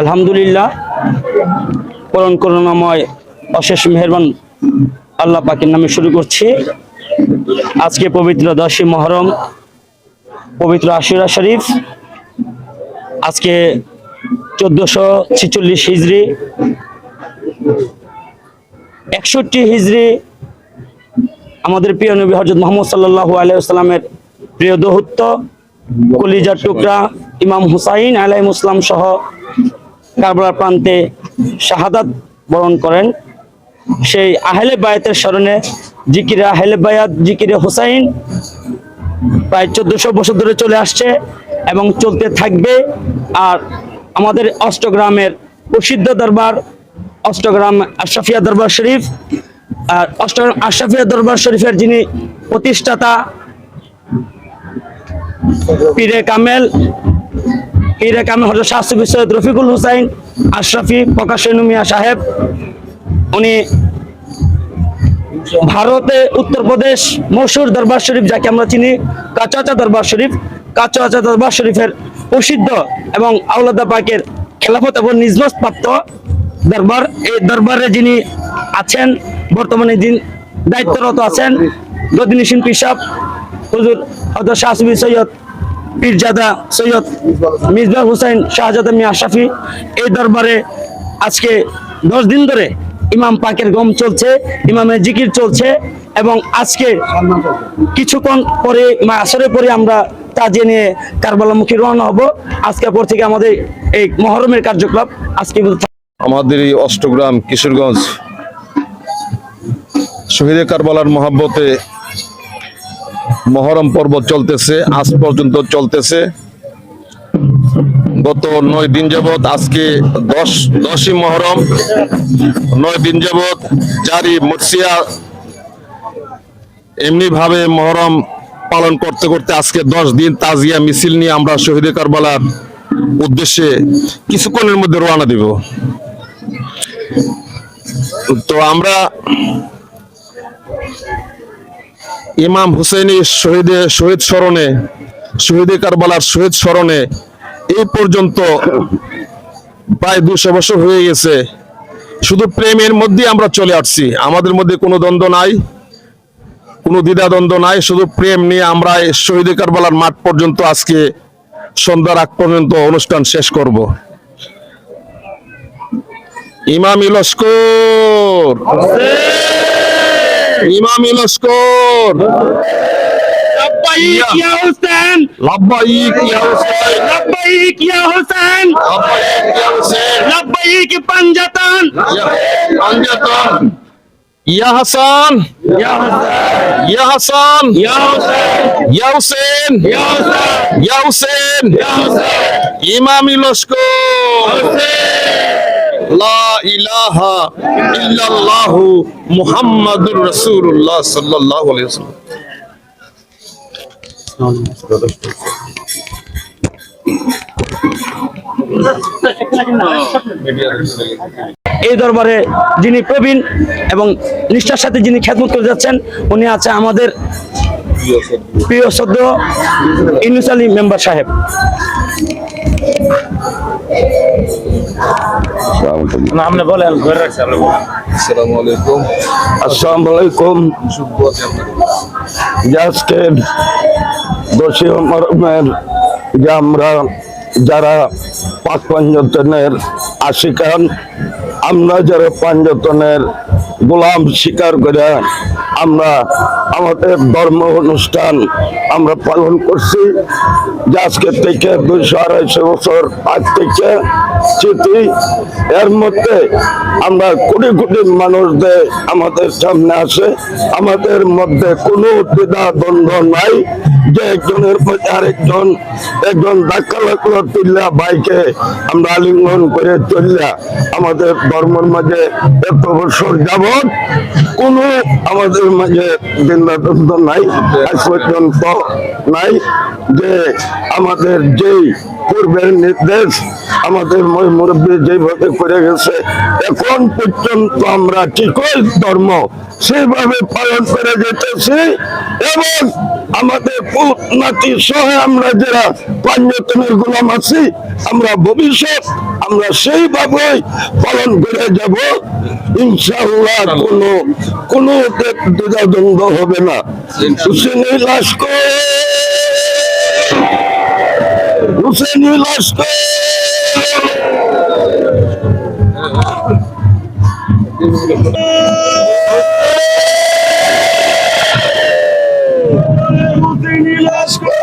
আলহামদুলিল্লাহ পরম করুণাময় অশেষ মেহেরবান আল্লাহ পাকের নামে শুরু করছি। আজকে পবিত্র দশই মহরম, পবিত্র আশুরা শরীফ, আজকে চোদ্দশো ছিচল্লিশ হিজড়ি একষট্টি হিজড়ি আমাদের প্রিয় নবী হজরত মোহাম্মদ সাল্লাহ আলাইসাল্লামের প্রিয় দৌত্য কলিজার টুকরা ইমাম হুসাইন আলাই মুসলাম সহ কারবালার প্রান্তে শাহাদাত বরণ করেন। সেই আহলে বায়াতের স্মরণে জিকিরে আহলে বায়াত জিকিরে হুসাইন প্রায় চোদ্দশো বছর ধরে চলে আসছে এবং চলতে থাকবে। আর আমাদের অষ্টগ্রামের প্রসিদ্ধ দরবার, অষ্টগ্রাম আশরাফিয়া দরবার শরীফ, আর অষ্টগ্রাম আশরাফিয়া দরবার শরীফের যিনি প্রতিষ্ঠাতা পীরে কামেল পীরে কামেল হজরত শাহসুফি সৈয়দ রফিকুল হুসাইন আশরাফি প্রকাশনু সাহেব, উনি ভারতে উত্তরপ্রদেশ মশুর দরবার শরীফ, যাকে আমরা চিনি কাচাচা দরবার শরীফ কাচাচা দরবার শরীফের প্রসিদ্ধ এবং আউলাদা পাকের খেলাফত এবং নিজমত প্রাপ্ত দরবার। এই দরবারে যিনি আছেন, বর্তমানে দিন দায়িত্বরত আছেন গদিনিসিন পিসাব হুজুর হজরত শাহসুবি সৈয়দ পীরজাদা সৈয়দ মিসবাহ হুসাইন শাহজাদা মিয়া আশরাফি এই দরবারে আজকে দশ দিন ধরে ইমাম পাকের গম চলছে, ইমামের জিকির চলছে এবং আজকে কিছুক্ষণ পরে আসরের পরে আমরা তাজিয়ে নিয়ে কারবালামুখী রওনা হব। আজকের পর থেকে আমাদের এই মহরমের কার্যক্রম আজকে আমাদের এই অষ্টগ্রাম কিশোরগঞ্জ শহীদে কারবালার মহাব্বতে মহরম পর্ব চলতেছে, আজ পর্যন্ত চলতেছে। গত নয় দিন যাবৎ আজকে দশ, দশই মহরম। নয় দিন যাবৎ জারি মৎসিয়া এমনি ভাবে মহরম পালন করতে করতে আজকে দশ দিন তাজিয়া মিছিল নিয়ে আমরা শহীদে কারবালার উদ্দেশ্যে কিছুক্ষণের মধ্যে রওনা দিব। তো আমরা ইমাম হুসেনি শহীদে, শহীদ স্মরণে, শহীদ কারবালার শহীদ স্মরণে এই পর্যন্ত প্রায় দুশো বছর হয়ে গেছে। শুধু প্রেমের মধ্যে আমরা চলে আসছি। আমাদের মধ্যে কোনো দ্বন্দ্ব নাই, কোনো দ্বিধা দ্বন্দ্ব নাই। শুধু প্রেম নিয়ে আমরা শহীদে কারবালার মাঠ পর্যন্ত আজকে সন্ধ্যার আগ পর্যন্ত অনুষ্ঠান শেষ করব। ইমামি লস্কর ইমামি লস্কর ইমামি লস্কর লা এই দরবারে যিনি প্রবীণ এবং নিষ্ঠার সাথে যিনি খেদমত করে যাচ্ছেন, উনি আছে আমাদের প্রিয় সদ্য ইনুস আলী মেম্বার সাহেব। আপনি বলেন ধরে রাখছি আপনি বলেন আসসালামু আলাইকুম আসসালামু আলাইকুম আজকে দশই মরমের যে আমরা যারা পাক পাঞ্জতনের আশিকান আমরা যারা পাঞ্জতনের গোলাম স্বীকার করে আমরা আমাদের ধর্ম অনুষ্ঠান আমরা পালন করছি। যে আজকে থেকে দুইশো আড়াইশো বছর আগ থেকে চিঠি এর মধ্যে আমরা কোটি কোটি মানুষদের আমাদের সামনে আসে আমাদের মধ্যে কোনো দ্বিধা দ্বন্দ্ব নাই যে একজনের মধ্যে আরেকজন, একজন ধাক্কা লাগল তুললা বাইকে আমরা আলিঙ্গন করে চললা আমাদের ধর্মের মাঝে এত বছর যাবৎ কোনো আমাদের মাঝে নাই আজ পর্যন্ত নাই যে আমাদের যেই পূর্বের নির্দেশ আমাদের মুরব্বী যেভাবে করে গেছে এখন পর্যন্ত আমরা ঠিকই ধর্ম সেভাবে পালন করে যেতেছি এবং আমাদের নাতি সহ আমরা যারা পাঞ্জতনের গোলাম আছি আমরা ভবিষ্যৎ আমরা সেইভাবেই পালন করে যাব। ইনশাআল্লাহ কোনো কোনো দ্বিধাদ্বন্দ্ব হবে না। হুসেনি লস্কর হুসেনি লস্কর হুসেনি লস্কর